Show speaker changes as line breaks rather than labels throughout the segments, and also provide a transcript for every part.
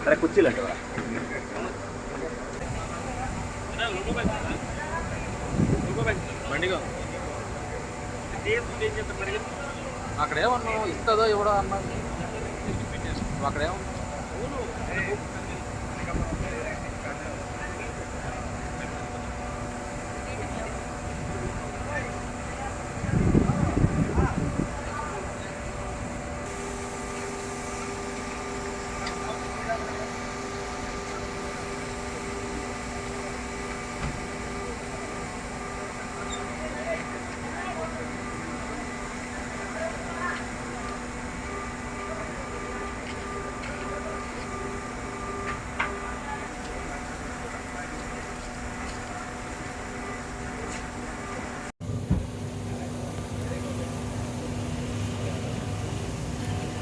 అరే కుర్చీలు అంటే
అక్కడ ఏమన్నావు ఇస్తుందో ఇవ్వడో అన్నా అక్కడేమన్నా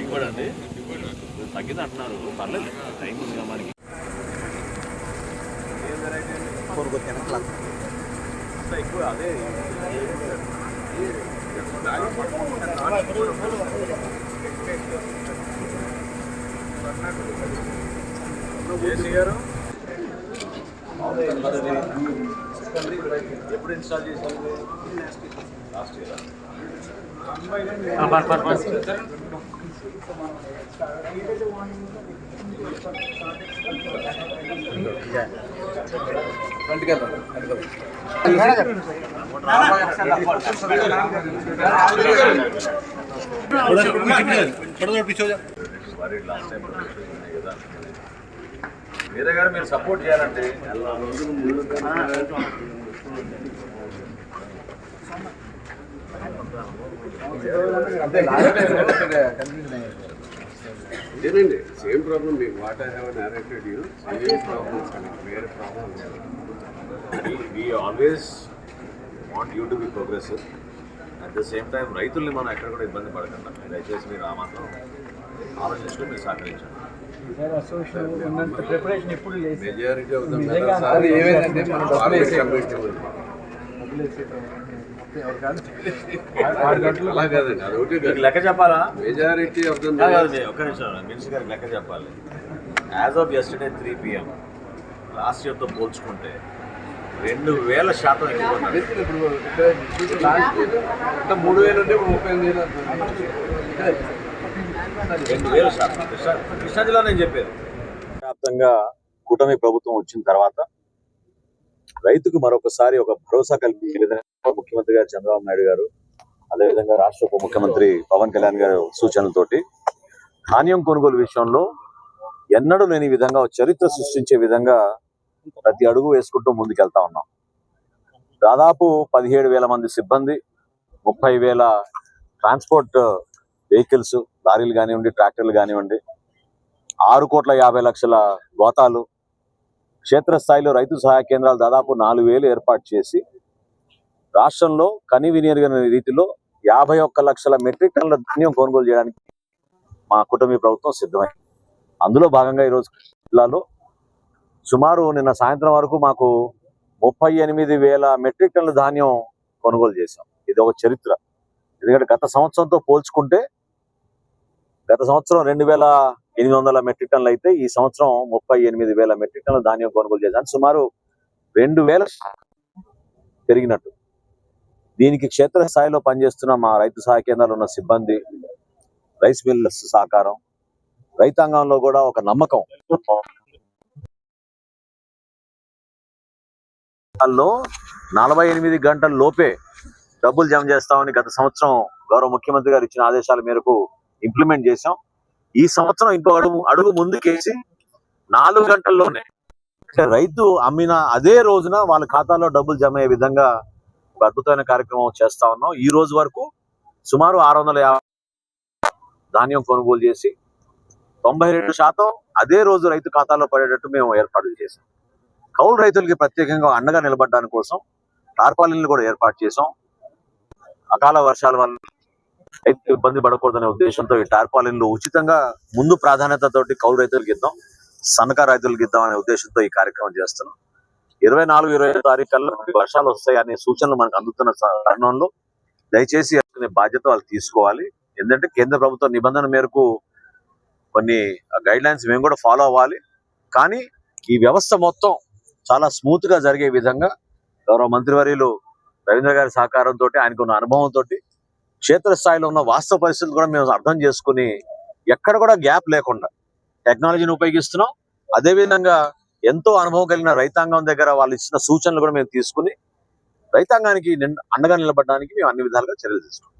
ఇవ్వడండి తగ్గింది అంటున్నారు పర్లేదు టైం ఉంది కదా మనకి ఎక్కువ అదే
జేసీ గారు.
ఎప్పుడు ఇన్స్టాల్ చేశారు last year worry last time ఉన్నాయి కదా వేరే గారు మీరు సపోర్ట్ చేయాలంటే.
ఇదేనండి సేమ్ ప్రాబ్లం మీకు what I have narrated you same problems వేరే problem
we always want you to be progressive. At the same time రైతుల్ని మనం ఎక్కడ కూడా ఇబ్బంది పడకుండా. దయచేసి మీరు ఆ మాత్రం ఆలోచించుకుని మీరు సహకరించండి.
మెజారిటీ ఏమైందంటే
లెక్క చెప్పాలా
మెజారిటీ
ఒక్క నిమిషం మినిస్టర్ గారికి లెక్క చెప్పాలి. As of yesterday three PM last ఇయర్తో పోల్చుకుంటే రెండు వేల శాతం ఎక్కువ
మూడు వేలు ఉంటే ముప్పై ఎనిమిది వేలు.
రెండు కృష్ణా కృష్ణా జిల్లా నేను చెప్పేది. వ్యాప్తంగా కూటమి ప్రభుత్వం వచ్చిన తర్వాత రైతుకు మరొకసారి ఒక భరోసా కల్పించే విధంగా ముఖ్యమంత్రి గారు చంద్రబాబు నాయుడు గారు అదేవిధంగా రాష్ట్ర ఉప ముఖ్యమంత్రి పవన్ కళ్యాణ్ గారు సూచనలతోటి ధాన్యం కొనుగోలు విషయంలో ఎన్నడూ లేని విధంగా చరిత్ర సృష్టించే విధంగా ప్రతి అడుగు వేసుకుంటూ ముందుకెళ్తా ఉన్నాం. దాదాపు పదిహేడు వేల మంది సిబ్బంది ముప్పై వేల ట్రాన్స్పోర్ట్ వెహికల్స్ లారీలు కానివ్వండి ట్రాక్టర్లు కానివ్వండి ఆరు కోట్ల యాభై లక్షల గోతాలు క్షేత్రస్థాయిలో రైతు సహాయ కేంద్రాలు దాదాపు నాలుగు వేలు ఏర్పాటు చేసి రాష్ట్రంలో కని వినియోగ రీతిలో యాభై ఒక్క లక్షల మెట్రిక్ టన్నుల ధాన్యం కొనుగోలు చేయడానికి మా కుటుంబీ ప్రభుత్వం సిద్ధమైంది అందులో భాగంగా ఈరోజు జిల్లాలో సుమారు నిన్న సాయంత్రం వరకు మాకు ముప్పై ఎనిమిది వేల మెట్రిక్ టన్నుల ధాన్యం కొనుగోలు చేశాం. ఇది ఒక చరిత్ర. ఎందుకంటే గత సంవత్సరంతో పోల్చుకుంటే గత సంవత్సరం రెండు వేల ఎనిమిది వందల మెట్రిక్ టన్నులు అయితే ఈ సంవత్సరం ముప్పై ఎనిమిది వేల మెట్రిక్ టన్నుల ధాన్యం కొనుగోలు చేశాను. సుమారు రెండు వేల పెరిగినట్టు. దీనికి క్షేత్రస్థాయిలో పనిచేస్తున్న మా రైతు సహాయ కేంద్రాలు ఉన్న సిబ్బంది రైస్ మిల్ సహకారం రైతాంగంలో కూడా ఒక నమ్మకం. లో నలభై ఎనిమిది గంటల లోపే డబ్బులు జమ చేస్తామని గత సంవత్సరం గౌరవ ముఖ్యమంత్రి గారు ఇచ్చిన ఆదేశాల మేరకు ఇంప్లిమెంట్ చేశాం. ఈ సంవత్సరం ఇంకో అడుగు అడుగు ముందుకేసి నాలుగు గంటల్లోనే రైతు అమ్మిన అదే రోజున వాళ్ళ ఖాతాలో డబ్బులు జమ అయ్యే విధంగా అద్భుతమైన కార్యక్రమం చేస్తా ఉన్నాం. ఈ రోజు వరకు సుమారు ఆరు వందల యాభై ధాన్యం కొనుగోలు చేసి తొంభై రెండు శాతం అదే రోజు రైతు ఖాతాలో పడేటట్టు మేము ఏర్పాట్లు చేసాం కౌలు రైతులకి ప్రత్యేకంగా అండగా నిలబడడానికి కోసం టార్పాలిన్లు కూడా ఏర్పాటు చేసాం అకాల వర్షాల వల్ల రైతు ఇబ్బంది పడకూడదనే ఉద్దేశంతో ఈ టార్పాలిన్లు ఉచితంగా ముందు ప్రాధాన్యతతోటి కౌలు రైతులకు ఇద్దాం సన్నకారు రైతులకు ఇద్దాం అనే ఉద్దేశంతో ఈ కార్యక్రమం చేస్తున్నాం. ఇరవై నాలుగు ఇరవై ఐదు తారీఖుల్లో వర్షాలు వస్తాయి అనే సూచనలు మనకు అందుతున్న తరుణంలో దయచేసి అనే బాధ్యత వాళ్ళు తీసుకోవాలి. ఎందుకంటే కేంద్ర ప్రభుత్వ నిబంధన మేరకు కొన్ని గైడ్ లైన్స్ మేము కూడా ఫాలో అవ్వాలి. కానీ ఈ వ్యవస్థ మొత్తం చాలా స్మూత్గా జరిగే విధంగా గౌరవ మంత్రివర్యులు రవీంద్ర గారి సహకారంతో ఆయనకు ఉన్న అనుభవంతో క్షేత్రస్థాయిలో ఉన్న వాస్తవ పరిస్థితులు కూడా మేము అర్థం చేసుకుని ఎక్కడ కూడా గ్యాప్ లేకుండా టెక్నాలజీని ఉపయోగిస్తున్నాం. అదేవిధంగా ఎంతో అనుభవం కలిగిన రైతాంగం దగ్గర వాళ్ళు ఇచ్చిన సూచనలు కూడా మేము తీసుకుని రైతాంగానికి అండగా నిలబడడానికి మేము అన్ని విధాలుగా చర్యలు తీసుకుంటాం